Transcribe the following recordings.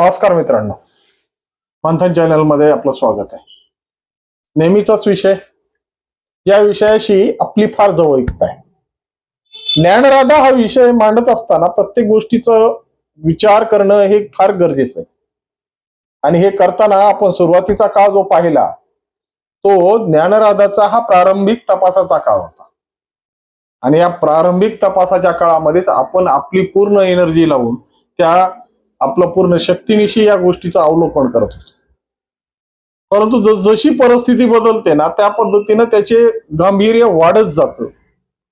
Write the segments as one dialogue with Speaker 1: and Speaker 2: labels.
Speaker 1: नमस्कार मित्रांनो. मंथन चॅनलमध्ये आपलं स्वागत आहे. नेहमीचाच विषय. या विषयाशी आपली फार जवळीकता आहे. ज्ञानराधा हा विषय मांडत असताना प्रत्येक गोष्टीचं विचार करणं हे फार गरजेचं आहे. आणि हे करताना आपण सुरुवातीचा काळ जो पाहिला तो ज्ञानराधाचा हा प्रारंभिक तपासाचा काळ होता. आणि या प्रारंभिक तपासाच्या काळामध्येच आपण आपली पूर्ण एनर्जी लावून त्या आपलं पूर्ण शक्तीनिशी या गोष्टीचं अवलोकन करत होतो. परंतु जशी परिस्थिती बदलते ना त्या पद्धतीनं त्याचे गांभीर्य वाढत जातं.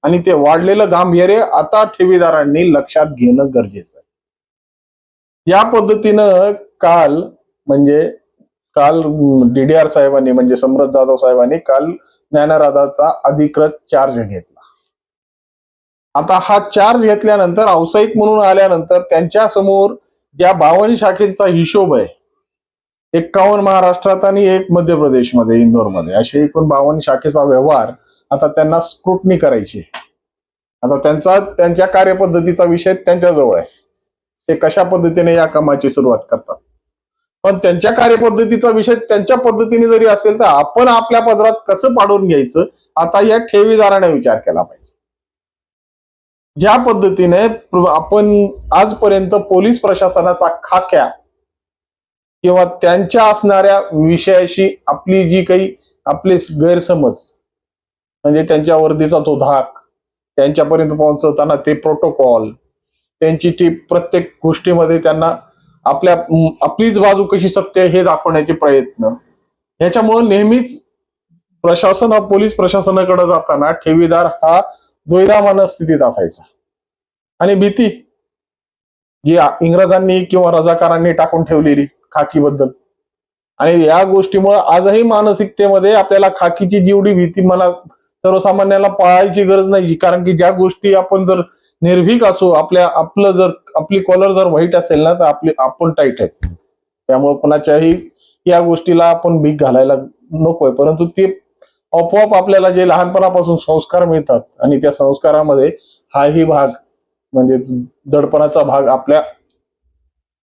Speaker 1: आणि ते वाढलेलं गांभीर्य आता ठेवीदारांनी लक्षात घेणं गरजेचं आहे. या पद्धतीनं काल म्हणजे काल डीडीआर साहेबांनी म्हणजे समरथ जाधव साहेबांनी काल ज्ञानराधाचा अधिकृत चार्ज घेतला. आता हा चार्ज घेतल्यानंतर व्यावसायिक म्हणून आल्यानंतर त्यांच्यासमोर ज्या बावन शाखेचा हिशोब आहे एक्कावन्न महाराष्ट्रात आणि एक मध्य प्रदेशमध्ये इंदोरमध्ये असे एकूण बावन्न शाखेचा व्यवहार आता त्यांना स्क्रुटनी करायची आता त्यांचा त्यांच्या कार्यपद्धतीचा विषय त्यांच्याजवळ आहे. ते कशा पद्धतीने या कामाची सुरुवात करतात? पण त्यांच्या कार्यपद्धतीचा विषय त्यांच्या पद्धतीने जरी असेल तर आपण आपल्या पदरात कसं पाडून घ्यायचं? आता या ठेवीदाराने विचार केला पाहिजे. ज्या पद्धतीने आपण आजपर्यंत पोलीस प्रशासनाचा खाक्या किंवा त्यांच्या असणाऱ्या विषयाशी आपली जी काही आपले गैरसमज म्हणजे त्यांच्या वर्दीचा तो धाक त्यांच्यापर्यंत पोहोचवताना ते प्रोटोकॉल त्यांची ती प्रत्येक गोष्टीमध्ये त्यांना आपल्या आपलीच बाजू कशी सत्य आहे हे दाखवण्याचे प्रयत्न. ह्याच्यामुळे नेहमीच प्रशासन पोलीस प्रशासनाकडे जाताना ठेवीदार हा द्वैधा मनस्थितीत असायचा. आणि भीती जी इंग्रजांनी किंवा रजाकारांनी टाकून ठेवलेली खाकीबद्दल. आणि या गोष्टीमुळे आजही मानसिकतेमध्ये आपल्याला खाकीची जेवढी भीती मला सर्वसामान्याला पाळायची गरज नाही कारण की ज्या गोष्टी आपण जर निर्भीक असू आपल्या आपलं जर आपली कॉलर जर व्हाईट असेल ना तर आपली आपण टाईट आहेत. त्यामुळे कोणाच्याही या गोष्टीला आपण भीक घालायला नकोय. परंतु ते आपोआप आपल्याला जे लहानपणापासून संस्कार मिळतात आणि त्या संस्कारामध्ये हाही भाग म्हणजे दडपणाचा भाग आपल्या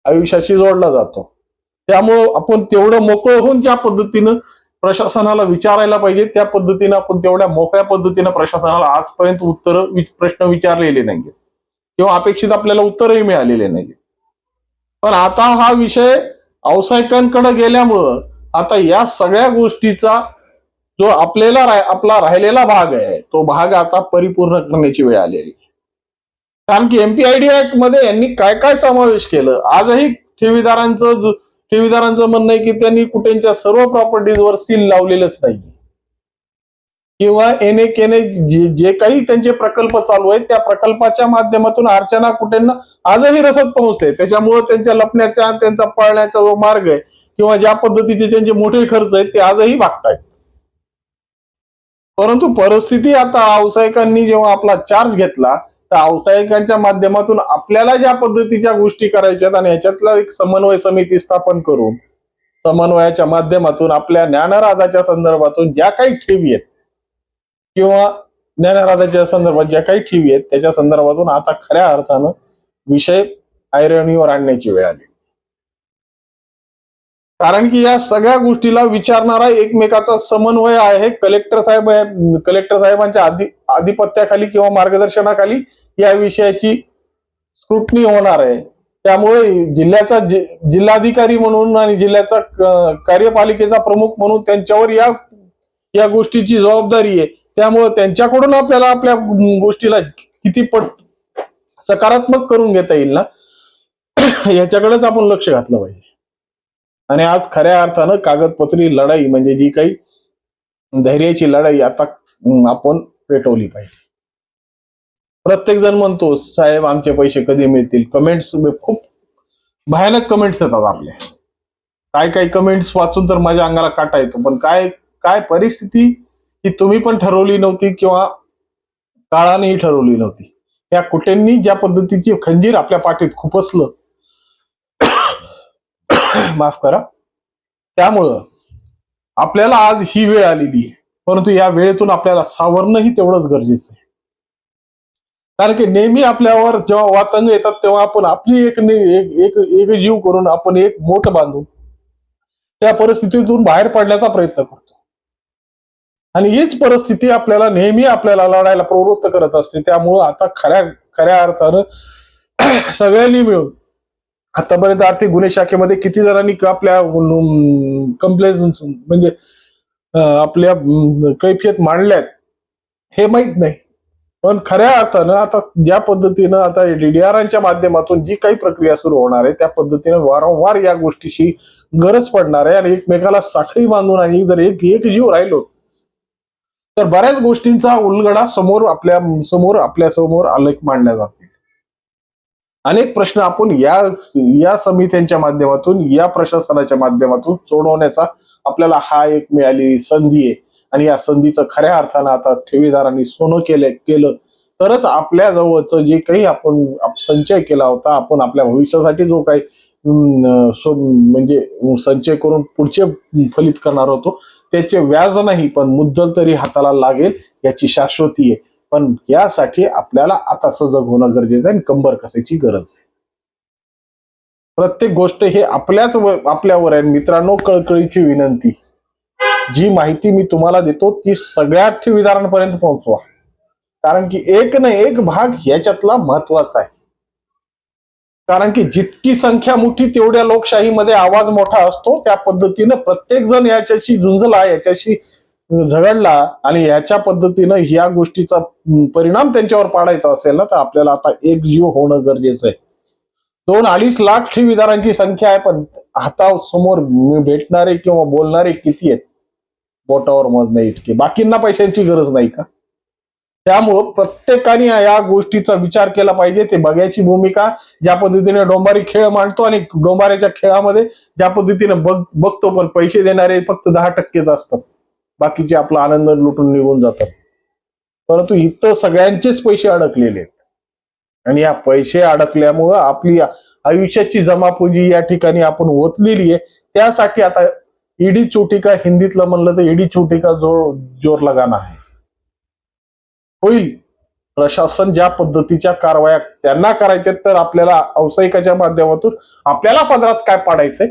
Speaker 1: आयुष्याशी जोडला जातो. त्यामुळं आपण तेवढं मोकळं होऊन ज्या पद्धतीनं प्रशासनाला विचारायला पाहिजे त्या पद्धतीनं आपण तेवढ्या मोकळ्या पद्धतीनं प्रशासनाला आजपर्यंत उत्तर प्रश्न विचारलेले नाहीये किंवा अपेक्षित आपल्याला उत्तरही मिळालेले नाहीये पण आता हा विषय व्यावसायिकांकडे गेल्यामुळं आता या सगळ्या गोष्टीचा जो आपल्याला आपला राहिलेला भाग आहे तो भाग आता परिपूर्ण करण्याची वेळ आलेली. कारण की एमपीआयडी ऍक्टमध्ये यांनी काय काय समावेश केलं? आजही ठेवीदारांचं ठेवीदारांचं म्हणणं आहे की त्यांनी कुठेच्या सर्व प्रॉपर्टीजवर सील लावलेलंच नाही किंवा एने केने जे जे काही त्यांचे प्रकल्प चालू आहेत त्या प्रकल्पाच्या माध्यमातून अर्चना कुठेंना आजही रसद पोहोचते. त्याच्यामुळे त्यांच्या लपण्याचा त्यांचा पळण्याचा जो मार्ग आहे किंवा ज्या पद्धतीचे त्यांचे मोठे खर्च आहेत ते आजही भागतायत. परंतु परिस्थिती आता व्यावसायिकांनी जेव्हा आपला चार्ज घेतला तर व्यावसायिकांच्या माध्यमातून आपल्याला ज्या पद्धतीच्या गोष्टी करायच्यात आणि ह्याच्यातला एक समन्वय समिती स्थापन करून समन्वयाच्या माध्यमातून आपल्या ज्ञानराधाच्या संदर्भातून ज्या काही ठेवी आहेत किंवा ज्ञानराधाच्या संदर्भात ज्या काही ठेवी आहेत त्याच्या संदर्भातून आता खऱ्या अर्थानं विषय ऐरणीवर आणण्याची वेळ आली. कारण की या सगळ्या गोष्टीला विचारणारा एकमेकाचा समन्वय आहे. कलेक्टर साहेब कलेक्टर साहेबांच्या आधी आधिपत्याखाली किंवा मार्गदर्शनाखाली या विषयाची स्क्रुटनी होणार आहे. त्यामुळे जिल्ह्याचा जिल्हाधिकारी म्हणून आणि जिल्ह्याचा कार्यपालिकेचा प्रमुख म्हणून त्यांच्यावर या या गोष्टीची जबाबदारी आहे. त्यामुळे त्यांच्याकडून आपल्याला आपल्या गोष्टीला किती पट सकारात्मक करून घेता येईल ना? याच्याकडेच आपण लक्ष घातलं पाहिजे. आणि आज खऱ्या अर्थानं कागदपत्री लढाई म्हणजे जी काही धैर्याची लढाई आता आपण पेटवली पाहिजे. प्रत्येक जण म्हणतो साहेब आमचे पैसे कधी मिळतील? कमेंट्स खूप भयानक कमेंट्स येतात आपले. काय काय कमेंट्स वाचून तर माझ्या अंगाला काटा येतो पण काय काय परिस्थिती ही तुम्ही पण ठरवली नव्हती किंवा काळानेही ठरवली नव्हती. या कुठेंनी ज्या पद्धतीची खंजीर आपल्या पाठीत खुपसलं माफ करा. त्यामुळं आपल्याला आज ही वेळ आलेली आहे. परंतु या वेळेतून आपल्याला सावरणंही तेवढंच गरजेचं आहे. कारण की नेहमी आपल्यावर जेव्हा वातंग येतात तेव्हा आपण आपली एक ने- एक एक एक जीव करून आपण एक मोठ बांधून त्या परिस्थितीतून बाहेर पडण्याचा प्रयत्न करतो. आणि हीच परिस्थिती आपल्याला नेहमी आपल्याला लढायला प्रवृत्त करत असते. त्यामुळं आता खऱ्या खऱ्या अर्थानं सगळ्यांनी मिळून आतापर्यंत आर्थिक गुन्हे शाखेमध्ये किती जणांनी आपल्या कंप्लेंट म्हणजे आपल्या कैफियत मांडल्यात हे माहीत नाही. पण खऱ्या अर्थानं आता ज्या पद्धतीनं आता डीडीआरांच्या माध्यमातून जी काही प्रक्रिया सुरू होणार आहे त्या पद्धतीनं वारंवार या गोष्टीची गरज पडणार आहे आणि एकमेकाला साखळी बांधून आणि जर एक एक जीव राहिलो तर बऱ्याच गोष्टींचा उलगडा समोर आपल्यासमोर आपल्यासमोर आलेख मांडला जातो अनेक प्रश्न आपण या या समित्यांच्या माध्यमातून या प्रशासनाच्या माध्यमातून सोडवण्याचा आपल्याला हा एक मिळालेली संधी आहे. आणि या संधीचं खऱ्या अर्थानं आता ठेवीदारांनी सोनं केलं केलं तरच आपल्या जवळचं जे काही आपण संचय केला होता आपण आपल्या भविष्यासाठी जो काही म्हणजे संचय करून पुढचे फलित करणार होतो त्याचे व्याज नाही पण मुद्दल तरी हाताला लागेल याची शाश्वती आहे. पण यासाठी आपल्याला आता सजग होणं गरजेचं आहे आणि कंबर कसायची गरज आहे. प्रत्येक गोष्ट हे आपल्याच आपल्यावर आहे. मित्रांनो कळकळीची विनंती. जी माहिती मी तुम्हाला देतो ती सगळ्या ठेवीदारांपर्यंत पोहोचवा. कारण की एक ना एक भाग याच्यातला महत्त्वाचा आहे. कारण की जितकी संख्या मोठी तेवढ्या लोकशाहीमध्ये आवाज मोठा असतो. त्या पद्धतीनं प्रत्येक जण याच्याशी झुंजला याच्याशी झगडला आणि याच्या पद्धतीनं या गोष्टीचा परिणाम त्यांच्यावर पाडायचा असेल ना तर आपल्याला आता एक जीव होणं गरजेचं आहे. दोन अडीच लाख ठेवीदारांची संख्या आहे पण हातासमोर भेटणारे किंवा बोलणारे किती आहेत? बोटावर मोजणे इतके. बाकींना पैशांची गरज नाही का? त्यामुळं प्रत्येकाने या गोष्टीचा विचार केला पाहिजे. ते बघायची भूमिका ज्या पद्धतीने डोंबारी खेळ मांडतो आणि डोंबाऱ्याच्या खेळामध्ये ज्या पद्धतीने बघ बघतो पण पैसे देणारे फक्त दहा टक्केच असतात. बाकीचे आपला आनंद लुटून निघून जातात. परंतु इथं सगळ्यांचेच पैसे अडकलेले आहेत. आणि या पैसे अडकल्यामुळं आपली आयुष्याची जमापुंजी या ठिकाणी आपण ओतलेली आहे. त्यासाठी आता ईडी चोटिका हिंदीतलं म्हणलं तर ईडी चोटिका जोर जोर लगाना आहे. होईल. प्रशासन ज्या पद्धतीच्या कारवाया त्यांना करायच्या तर आपल्याला व्यावसायिकाच्या माध्यमातून आपल्याला पदरात काय पाडायचंय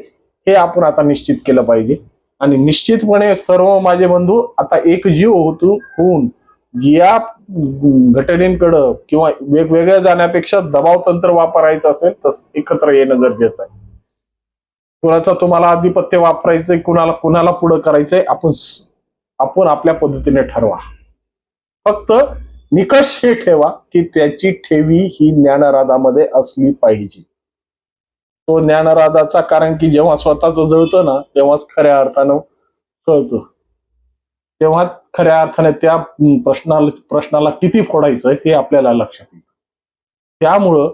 Speaker 1: हे आपण आता निश्चित केलं पाहिजे. आणि निश्चितपणे सर्व माझे बंधू आता एक जीव होतो होऊन या घटनेकडं किंवा वेगवेगळ्या जाण्यापेक्षा दबाव तंत्र वापरायचं असेल तर एकत्र येणं गरजेचं आहे. कुणाचं तुम्हाला आधिपत्य वापरायचंय कुणाला कुणाला पुढं करायचंय आपण आपण आपल्या पद्धतीने ठरवा. फक्त निकष हे ठेवा की त्याची ठेवी ही ज्ञानराधामध्ये असली पाहिजे. तो ज्ञानराजाचा कारण की जेव्हा स्वतःच जळतं ना तेव्हाच खऱ्या अर्थानं कळतं. तेव्हा खऱ्या अर्थाने त्या प्रश्नाला प्रश्नाला किती फोडायचं हे आपल्याला लक्षात येतं. त्यामुळं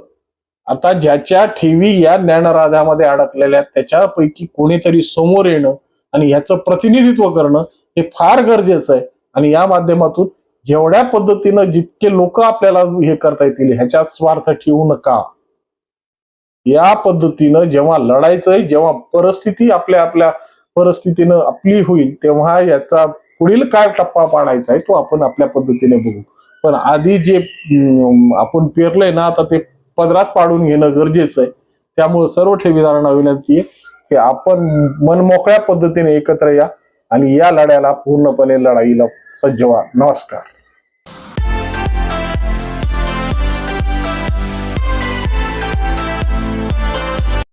Speaker 1: आता ज्याच्या ठेवी या ज्ञानराजामध्ये अडकलेल्या त्याच्यापैकी कोणीतरी समोर येणं आणि ह्याचं प्रतिनिधित्व करणं हे फार गरजेचं आहे. आणि या माध्यमातून जेवढ्या पद्धतीनं जितके लोक आपल्याला हे करता येतील ह्याच्यात स्वार्थ ठेवू नका. या पद्धतीनं जेव्हा लढायचंय जेव्हा परिस्थिती आपल्या आपल्या परिस्थितीनं आपली होईल तेव्हा याचा पुढील काय टप्पा पाडायचा आहे तो आपण आपल्या पद्धतीने बघू. पण आधी जे आपण पेरलंय ना आता ते पदरात पाडून घेणं गरजेचं आहे. त्यामुळे सर्व ठेवीदारांना विनंती आहे की आपण मनमोकळ्या पद्धतीने एकत्र या आणि या लढ्याला पूर्णपणे लढाईला सज्ज व्हा. नमस्कार.